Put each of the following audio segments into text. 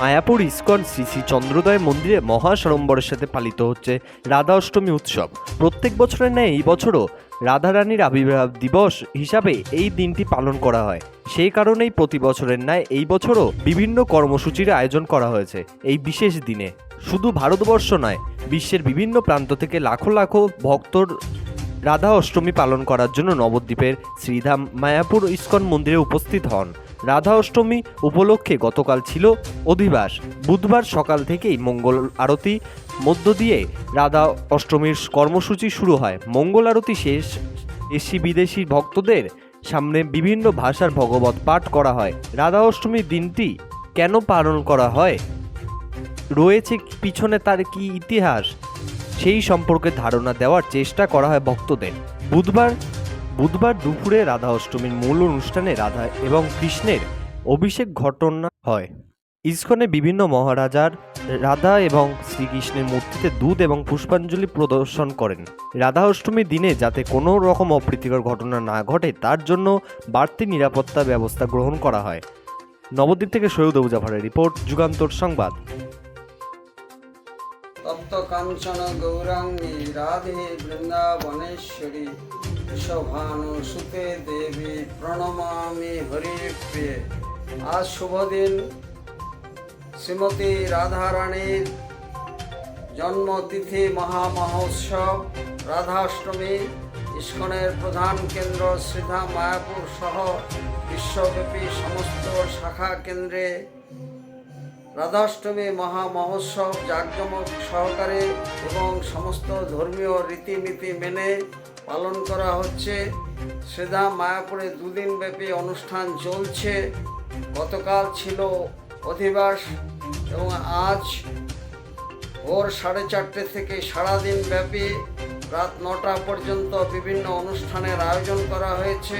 Mayapur ISKCON Shri Shri Chandrodaya মন্দিরে মহাসড়ম্বরের সাথে পালিত হচ্ছে রাধা অষ্টমী উৎসব। প্রত্যেক বছরের ন্যায় এই বছরও রাধারানীর আবির্ভাব দিবস হিসাবে এই দিনটি পালন করা হয়। সেই কারণেই প্রতি বছরের ন্যায় এই বছরও বিভিন্ন কর্মসূচির আয়োজন করা হয়েছে এই বিশেষ দিনে। শুধু ভারতবর্ষ নয়, বিশ্বের বিভিন্ন প্রান্ত থেকে লাখো লাখো ভক্তর রাধা অষ্টমী পালন করার জন্য নবদ্বীপের শ্রীধাম মায়াপুর ইস্কন মন্দিরে উপস্থিত হন। রাধা অষ্টমী উপলক্ষে গতকাল ছিল অধিবাস। বুধবার সকাল থেকেই মঙ্গল আরতি, মধ্য দিয়ে রাধা অষ্টমীর কর্মসূচি শুরু হয়। মঙ্গল আরতি শেষ, দেশি বিদেশি ভক্তদের সামনে বিভিন্ন ভাষার ভগবত পাঠ করা হয়। রাধা অষ্টমীর দিনটি কেন পালন করা হয়? রয়েছে পিছনে তার কি ইতিহাস? সেই সম্পর্কে ধারণা দেওয়ার চেষ্টা করা হয় ভক্তদের। বুধবার বুধবার দুপুরে রাধা অষ্টমীর মূল অনুষ্ঠানে রাধা এবং কৃষ্ণের অভিষেক ঘটনা হয়। ইস্কনে বিভিন্ন মহারাজার রাধা এবং শ্রীকৃষ্ণের মূর্তিতে দুধ এবং পুষ্পাঞ্জলি প্রদর্শন করেন। রাধা অষ্টমীর দিনে যাতে কোনো রকম অপ্রীতিকর ঘটনা না ঘটে, তার জন্য বাড়তি নিরাপত্তা ব্যবস্থা গ্রহণ করা হয়। নবদ্বীপ থেকে সৈয়দ আবু জাফরের রিপোর্ট, যুগান্তর সংবাদ। তপ্ত কাঞ্চন গৌরাঙ্গী, রাধে বৃন্দাবনেশ্বরী। শোভানু সুতে দেবী প্রণমামি হরিপ্রিয়ে। আজ শুভ দিন। শ্রীমতী রাধারানীর জন্মতিথি মহামহোৎসব, রাধাষ্টমী, ইস্কনের প্রধান কেন্দ্র শ্রীধা মায়াপুর সহ বিশ্বব্যাপী সমস্ত শাখা কেন্দ্রে রাধাষ্টমী মহা মহোৎসব জাঁকজমক সহকারে এবং সমস্ত ধর্মীয় রীতিনীতি মেনে পালন করা হচ্ছে। শ্রীধা মায়াপুরে দুদিন ব্যাপী অনুষ্ঠান চলছে। গতকাল ছিল অধিবাস এবং আজ ভোর সাড়ে চারটে থেকে সারাদিন ব্যাপী রাত নটা পর্যন্ত বিভিন্ন অনুষ্ঠানের আয়োজন করা হয়েছে।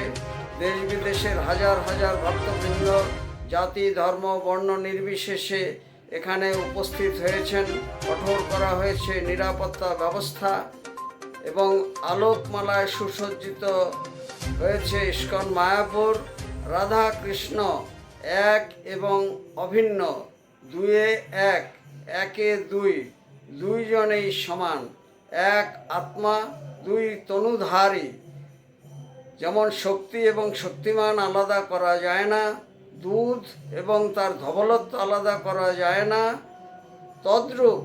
দেশ বিদেশের হাজার হাজার ভক্তবৃন্দ, জাতি, ধর্ম, বর্ণ নির্বিশেষে এখানে উপস্থিত হয়েছেন। কঠোর করা হয়েছে নিরাপত্তা ব্যবস্থা। আলোকমালায় সুসজ্জিত হয়েছে ইস্কন মায়াপুর রাধা কৃষ্ণ এক এবং অভিন্ন, দুয়ে এক, একে দুই, দুইজনেই সমান, এক আত্মা, দুই তনুধারী। যেমন শক্তি এবং শক্তিমান আলাদা করা যায় না, দুধ এবং তার ধবলত্ব আলাদা করা যায় না, তদ্রূপ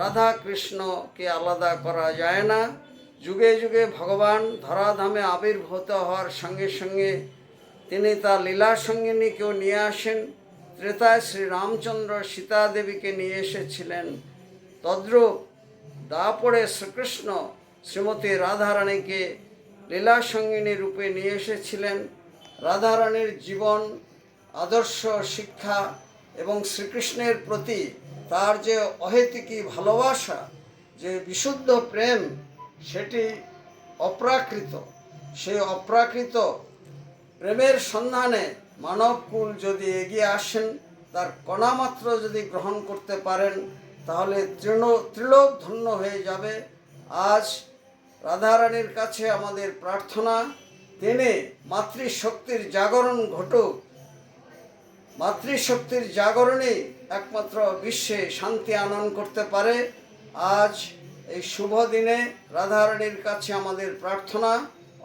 রাধা কৃষ্ণকে আলাদা করা যায় না যুগে যুগে ভগবান ধরাধামে আবির্ভূত হওয়ার সঙ্গে সঙ্গে তিনি তার লীলা সঙ্গিনীকেও নিয়ে আসেন, ত্রেতায় শ্রী রামচন্দ্র সীতা দেবীকে নিয়ে এসেছিলেন। তদ্রূপ দাপড়ে শ্রীকৃষ্ণ শ্রীমতী রাধারানীকে লীলা সঙ্গিনী রূপে নিয়ে এসেছিলেন। রাধারানীর জীবন, আদর্শ, শিক্ষা এবং শ্রীকৃষ্ণের প্রতি তার যে অহেতুকী ভালোবাসা, যে বিশুদ্ধ প্রেম সেটি অপ্রাকৃত। সেই অপ্রাকৃত প্রেমের সন্ধানে মানবকুল যদি এগিয়ে আসেন, তার কণামাত্র যদি গ্রহণ করতে পারেন, তাহলে তৃণ ত্রিলোক ধন্য হয়ে যাবে। আজ রাধারানীর কাছে আমাদের প্রার্থনা, তিনি মাতৃশক্তির জাগরণ ঘটুক। মাতৃশক্তির জাগরণে একমাত্র বিশ্বে শান্তি আনয়ন করতে পারে। আজ এই শুভ দিনে রাধারানীর কাছে আমাদের প্রার্থনা,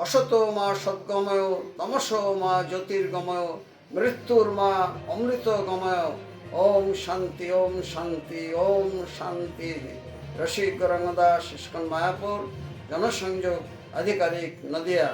অসত মা সদ্গময়, তমস মা জ্যোতির্গময়, মৃত্যুর মা অমৃত গময় ওম শান্তি ওম শান্তি ওম শান্তি। রসিক রঙদাস ইস্কন মায়াপুর, জনসংযোগ আধিকারিক নদিয়া।